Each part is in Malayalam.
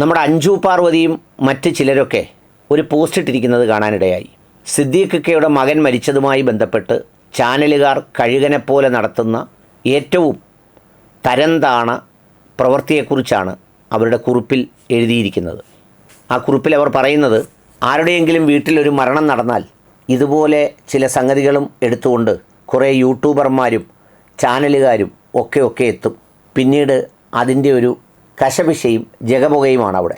നമ്മുടെ അഞ്ജു പാർവതിയും മറ്റ് ചിലരൊക്കെ ഒരു പോസ്റ്റ് ഇട്ടിരിക്കുന്നത് കാണാനിടയായി. സിദ്ദീഖക്കയുടെ മകൻ മരിച്ചതുമായി ബന്ധപ്പെട്ട് ചാനലുകാർ കഴുകനെപ്പോലെ നടത്തുന്ന ഏറ്റവും തരംതാണ പ്രവൃത്തിയെക്കുറിച്ചാണ് അവരുടെ കുറിപ്പിൽ എഴുതിയിരിക്കുന്നത്. ആ കുറിപ്പിൽ അവർ പറയുന്നത് ആരുടെയെങ്കിലും വീട്ടിലൊരു മരണം നടന്നാൽ ഇതുപോലെ ചില സംഗതികളും എടുത്തുകൊണ്ട് കുറേ യൂട്യൂബർമാരും ചാനലുകാരും ഒക്കെ ഒക്കെ എത്തും. പിന്നീട് അതിന്റെ ഒരു കശപിശയും ജഗമുകയുമാണ് അവിടെ.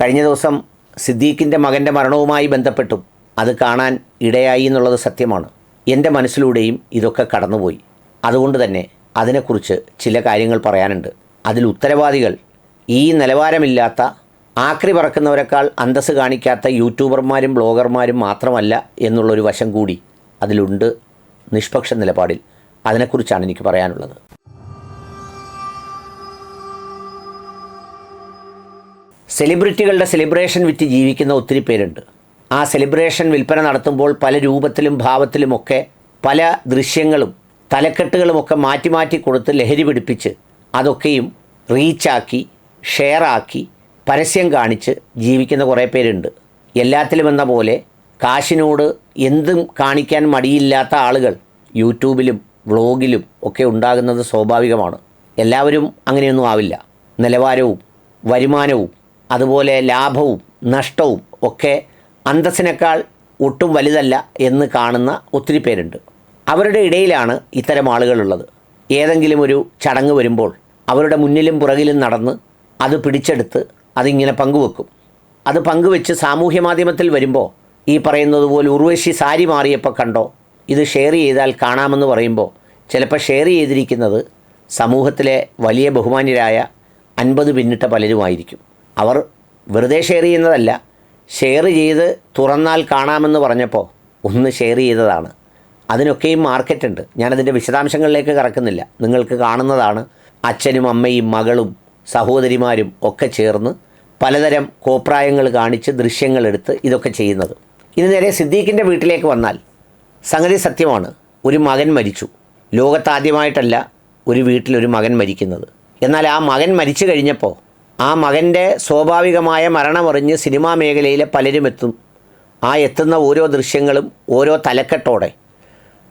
കഴിഞ്ഞ ദിവസം സിദ്ദീഖിന്റെ മകന്റെ മരണവുമായി ബന്ധപ്പെട്ടും അത് കാണാൻ ഇടയായി എന്നുള്ളത് സത്യമാണ്. എന്റെ മനസ്സിലൂടെയും ഇതൊക്കെ കടന്നുപോയി. അതുകൊണ്ട് തന്നെ അതിനെക്കുറിച്ച് ചില കാര്യങ്ങൾ പറയാനുണ്ട്. അതിൽ ഉത്തരവാദികൾ ഈ നിലവാരമില്ലാത്ത ആക്രി പറക്കുന്നവരെക്കാൾ അന്തസ് കാണിക്കാത്ത യൂട്യൂബർമാരും ബ്ലോഗർമാരും മാത്രമല്ല എന്നുള്ളൊരു വശം കൂടി അതിലുണ്ട് നിഷ്പക്ഷ നിലപാടിൽ. അതിനെക്കുറിച്ചാണ് എനിക്ക് പറയാനുള്ളത്. സെലിബ്രിറ്റികളുടെ സെലിബ്രേഷൻ വിറ്റ് ജീവിക്കുന്ന ഒത്തിരി പേരുണ്ട്. ആ സെലിബ്രേഷൻ വിൽപ്പന നടത്തുമ്പോൾ പല രൂപത്തിലും ഭാവത്തിലുമൊക്കെ പല ദൃശ്യങ്ങളും തലക്കെട്ടുകളുമൊക്കെ മാറ്റി മാറ്റി കൊടുത്ത് ലഹരി പിടിപ്പിച്ച് അതൊക്കെയും റീച്ചാക്കി ഷെയറാക്കി പരസ്യം കാണിച്ച് ജീവിക്കുന്ന കുറേ പേരുണ്ട്. എല്ലാത്തിലും എന്ന പോലെ കാശിനോട് എന്തും കാണിക്കാൻ മടിയില്ലാത്ത ആളുകൾ യൂട്യൂബിലും വ്ളോഗിലും ഒക്കെ ഉണ്ടാകുന്നത് സ്വാഭാവികമാണ്. എല്ലാവരും അങ്ങനെയൊന്നും ആവില്ല. നിലവാരവും വരുമാനവും അതുപോലെ ലാഭവും നഷ്ടവും ഒക്കെ അന്തസ്സിനേക്കാൾ ഒട്ടും വലുതല്ല എന്ന് കാണുന്ന ഒത്തിരി പേരുണ്ട്. അവരുടെ ഇടയിലാണ് ഇത്തരം ആളുകളുള്ളത്. ഏതെങ്കിലും ഒരു ചടങ്ങ് വരുമ്പോൾ അവരുടെ മുന്നിലും പുറകിലും നടന്ന് അത് പിടിച്ചെടുത്ത് അതിങ്ങനെ പങ്കുവെക്കും. അത് പങ്കുവെച്ച് സാമൂഹ്യ മാധ്യമത്തിൽ വരുമ്പോൾ ഈ പറയുന്നത് പോലെ ഉർവശി സാരി മാറിയപ്പോൾ കണ്ടോ? ഇത് ഷെയർ ചെയ്താൽ കാണാമെന്ന് പറയുമ്പോൾ ചിലപ്പോൾ ഷെയർ ചെയ്തിരിക്കുന്നത് സമൂഹത്തിലെ വലിയ ബഹുമാന്യരായ അൻപത് പിന്നിട്ട പലരുമായിരിക്കും. അവർ വെറുതെ ഷെയർ ചെയ്യുന്നതല്ല ഷെയർ ചെയ്ത് തുറന്നാൽ കാണാമെന്ന് പറഞ്ഞപ്പോൾ ഒന്ന് ഷെയർ ചെയ്തതാണ്. അതിനൊക്കെയും മാർക്കറ്റുണ്ട് ഞാനതിന്റെ വിശദാംശങ്ങളിലേക്ക് കറക്കുന്നില്ല. നിങ്ങൾക്ക് കാണുന്നതാണ് അച്ഛനും അമ്മയും മകളും സഹോദരിമാരും ഒക്കെ ചേർന്ന് പലതരം കോപ്രായങ്ങൾ കാണിച്ച് ദൃശ്യങ്ങളെടുത്ത് ഇതൊക്കെ ചെയ്യുന്നത്. ഇനി നേരെ സിദ്ദീഖിന്റെ വീട്ടിലേക്ക് വന്നാൽ സംഗതി സത്യമാണ്. ഒരു മകൻ മരിച്ചു. ലോകത്താദ്യമായിട്ടല്ല ഒരു വീട്ടിലൊരു മകൻ മരിക്കുന്നത്. എന്നാൽ ആ മകൻ മരിച്ചു കഴിഞ്ഞപ്പോൾ ആ മകന്റെ സ്വാഭാവികമായ മരണമറിഞ്ഞ് സിനിമാ മേഖലയിലെ പലരും എത്തും ആ എത്തുന്ന ഓരോ ദൃശ്യങ്ങളും ഓരോ തലക്കെട്ടോടെ.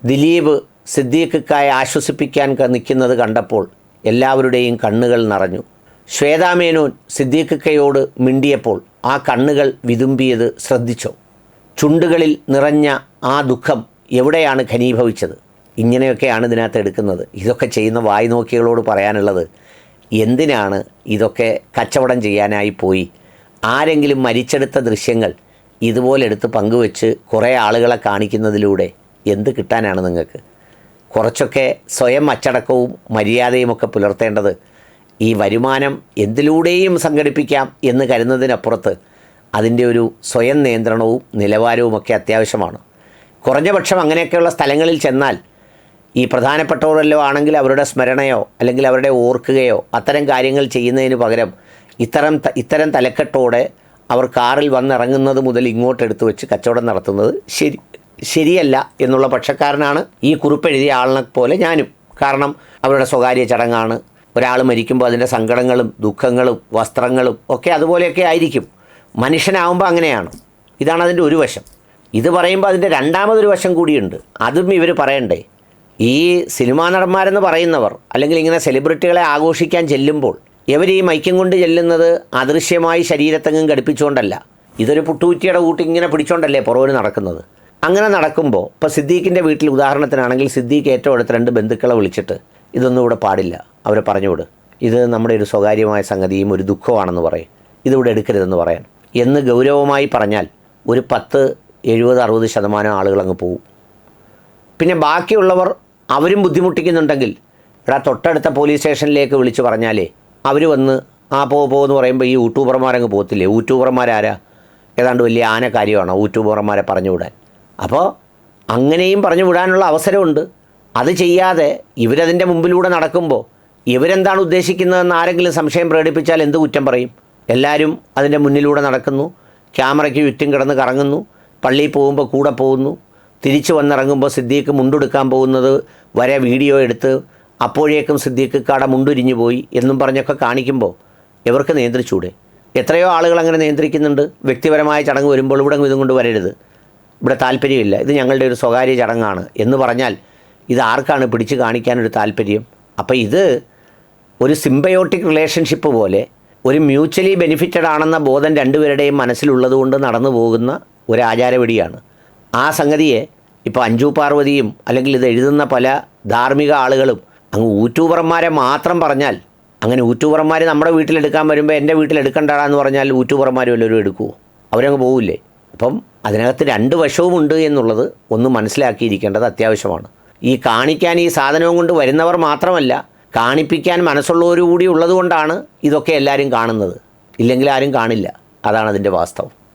ദിലീപ് സിദ്ദീഖിക്കായി ആശ്വസിപ്പിക്കാൻ നിൽക്കുന്നത് കണ്ടപ്പോൾ എല്ലാവരുടെയും കണ്ണുകൾ നിറഞ്ഞു. ശ്വേതാമേനോൻ സിദ്ദീഖിക്കയോട് മിണ്ടിയപ്പോൾ ആ കണ്ണുകൾ വിതുമ്പിയത് ശ്രദ്ധിച്ചോ? ചുണ്ടുകളിൽ നിറഞ്ഞ ആ ദുഃഖം എവിടെയാണ് ഘനീഭവിച്ചത്? ഇങ്ങനെയൊക്കെയാണ് ഇതിനകത്ത് എടുക്കുന്നത്. ഇതൊക്കെ ചെയ്യുന്ന വായി നോക്കികളോട് പറയാനുള്ളത് എന്തിനാണ് ഇതൊക്കെ കച്ചവടം ചെയ്യാനായി പോയി? ആരെങ്കിലും മരിച്ചെടുത്ത ദൃശ്യങ്ങൾ ഇതുപോലെ എടുത്ത് പങ്കുവെച്ച് കുറേ ആളുകളെ കാണിക്കുന്നതിലൂടെ എന്ത് കിട്ടാനാണ് നിങ്ങൾക്ക്? കുറച്ചൊക്കെ സ്വയം അച്ചടക്കവും മര്യാദയുമൊക്കെ പുലർത്തേണ്ടത് ഈ വരുമാനം എന്തിലൂടെയും സംഘടിപ്പിക്കാം എന്ന് കരുതുന്നതിനപ്പുറത്ത് അതിന്റെ ഒരു സ്വയം നിയന്ത്രണവും നിലവാരവുമൊക്കെ അത്യാവശ്യമാണ്. കുറഞ്ഞ പക്ഷം അങ്ങനെയൊക്കെയുള്ള സ്ഥലങ്ങളിൽ ചെന്നാൽ ഈ പ്രധാനപ്പെട്ടവരല്ലോ ആണെങ്കിൽ അവരുടെ സ്മരണയോ അല്ലെങ്കിൽ അവരുടെ ഓർക്കുകയോ അത്തരം കാര്യങ്ങൾ ചെയ്യുന്നതിന് പകരം ഇത്തരം ഇത്തരം തലക്കെട്ടോടെ അവർ കാറിൽ വന്നിറങ്ങുന്നത് മുതൽ ഇങ്ങോട്ട് എടുത്തു വെച്ച് കച്ചവടം നടത്തുന്നത് ശരി ശരിയല്ല എന്നുള്ള പക്ഷക്കാരനാണ് ഈ കുറിപ്പ് എഴുതിയ ആളിനെ പോലെ ഞാനും. കാരണം അവരുടെ സ്വകാര്യ ചടങ്ങാണ്. ഒരാൾ മരിക്കുമ്പോൾ അതിന്റെ സങ്കടങ്ങളും ദുഃഖങ്ങളും വസ്ത്രങ്ങളും ഒക്കെ അതുപോലെയൊക്കെ ആയിരിക്കും. മനുഷ്യനാവുമ്പോൾ അങ്ങനെയാണ്. ഇതാണ് അതിന്റെ ഒരു വശം. ഇത് പറയുമ്പോൾ അതിന്റെ രണ്ടാമതൊരു വശം കൂടിയുണ്ട്. അതും ഇവർ പറയണ്ടേ? ഈ സിനിമാ നടന്മാരെന്ന് പറയുന്നവർ അല്ലെങ്കിൽ ഇങ്ങനെ സെലിബ്രിറ്റികളെ ആഘോഷിക്കാൻ ചെല്ലുമ്പോൾ ഇവർ ഈ മൈക്കും കൊണ്ട് ചെല്ലുന്നത് അദൃശ്യമായി ശരീരത്തെങ്ങും ഘടിപ്പിച്ചുകൊണ്ടല്ല. ഇതൊരു പുട്ടുകുറ്റിയുടെ കൂട്ടി ഇങ്ങനെ പിടിച്ചോണ്ടല്ലേ പുറവിന് നടക്കുന്നത്. അങ്ങനെ നടക്കുമ്പോൾ ഇപ്പോൾ സിദ്ദീഖിന്റെ വീട്ടിൽ ഉദാഹരണത്തിനാണെങ്കിൽ സിദ്ദീഖ് ഏറ്റവും അടുത്ത് രണ്ട് ബന്ധുക്കളെ വിളിച്ചിട്ട് ഇതൊന്നും ഇവിടെ പാടില്ല. അവരെ പറഞ്ഞുവിട്. ഇത് നമ്മുടെ ഒരു സ്വകാര്യമായ സംഗതിയും ഒരു ദുഃഖമാണെന്ന് പറയും. ഇതിവിടെ എടുക്കരുതെന്ന് പറയാൻ. എന്ന് ഗൗരവമായി പറഞ്ഞാൽ ഒരു പത്ത് എഴുപത് അറുപത് ശതമാനം ആളുകൾ അങ്ങ് പോകും പിന്നെ ബാക്കിയുള്ളവർ അവരും ബുദ്ധിമുട്ടിക്കുന്നുണ്ടെങ്കിൽ ഇവിടെ തൊട്ടടുത്ത പോലീസ് സ്റ്റേഷനിലേക്ക് വിളിച്ച് പറഞ്ഞാലേ അവർ വന്ന് ആ പോ പോകുമെന്ന് പറയുമ്പോൾ ഈ യൂട്യൂബർമാരങ്ങ് പോകത്തില്ലേ? യൂട്യൂബർമാരാരാ? ഏതാണ്ട് വലിയ ആന കാര്യമാണോ യൂട്യൂബർമാരെ പറഞ്ഞു വിടാൻ. അപ്പോൾ അങ്ങനെയും പറഞ്ഞു വിടാനുള്ള അവസരമുണ്ട്. അത് ചെയ്യാതെ ഇവരതിന്റെ മുമ്പിലൂടെ നടക്കുമ്പോൾ ഇവരെന്താണ് ഉദ്ദേശിക്കുന്നതെന്ന് ആരെങ്കിലും സംശയം പ്രകടിപ്പിച്ചാൽ എന്ത് കുറ്റം പറയും? എല്ലാവരും അതിന്റെ മുന്നിലൂടെ നടക്കുന്നു. ക്യാമറയ്ക്ക് ചുറ്റും കിടന്ന് കറങ്ങുന്നു. പള്ളിയിൽ പോകുമ്പോൾ കൂടെ പോകുന്നു. തിരിച്ചു വന്നിറങ്ങുമ്പോൾ സിദ്ദീഖ് മുണ്ടെടുക്കാൻ പോകുന്നത് വരെ വീഡിയോ എടുത്ത് അപ്പോഴേക്കും സിദ്ദീഖ് കട മുണ്ടുരിഞ്ഞു പോയി എന്നും പറഞ്ഞൊക്കെ കാണിക്കുമ്പോൾ ഇവർക്ക് നിയന്ത്രിച്ചൂടെ? എത്രയോ ആളുകൾ അങ്ങനെ നിയന്ത്രിക്കുന്നുണ്ട്. വ്യക്തിപരമായ ചടങ്ങ് വരുമ്പോൾ ഇവിടെ ഇതും കൊണ്ട് വരരുത്. ഇവിടെ താല്പര്യമില്ല. ഇത് ഞങ്ങളുടെ ഒരു സ്വകാര്യ ചടങ്ങാണ് എന്ന് പറഞ്ഞാൽ ഇത് ആർക്കാണ് പിടിച്ചു കാണിക്കാനൊരു താല്പര്യം? അപ്പോൾ ഇത് ഒരു സിംബയോട്ടിക് റിലേഷൻഷിപ്പ് പോലെ ഒരു മ്യൂച്വലി ബെനിഫിറ്റഡ് ആണെന്ന ബോധം രണ്ടുപേരുടെയും മനസ്സിലുള്ളതുകൊണ്ട് നടന്നു പോകുന്ന ഒരു ആചാരവെടിയാണ് ആ സംഗതിയെ ഇപ്പോൾ അഞ്ജു പാർവതിയും അല്ലെങ്കിൽ ഇത് എഴുതുന്ന പല ധാർമ്മിക ആളുകളും അങ്ങ് യൂട്യൂബർമാരെ മാത്രം പറഞ്ഞാൽ അങ്ങനെ യൂട്യൂബർമാർ നമ്മുടെ വീട്ടിലെടുക്കാൻ വരുമ്പോൾ എന്റെ വീട്ടിലെടുക്കണ്ടാന്ന് പറഞ്ഞാൽ യൂട്യൂബർമാർ വല്ലവരും എടുക്കുമോ അവരങ്ങ് പോവില്ലേ? അപ്പം അതിനകത്ത് രണ്ട് വശവുമുണ്ട് എന്നുള്ളത് ഒന്ന് മനസ്സിലാക്കിയിരിക്കേണ്ടത് അത്യാവശ്യമാണ്. ഈ കാണിക്കാൻ ഈ സാധനവും കൊണ്ട് വരുന്നവർ മാത്രമല്ല കാണിപ്പിക്കാൻ മനസ്സുള്ളവർ കൂടി ഉള്ളതുകൊണ്ടാണ് ഇതൊക്കെ എല്ലാവരും കാണുന്നത്. ഇല്ലെങ്കിൽ ആരും കാണില്ല. അതാണ് അതിന്റെ വാസ്തവം.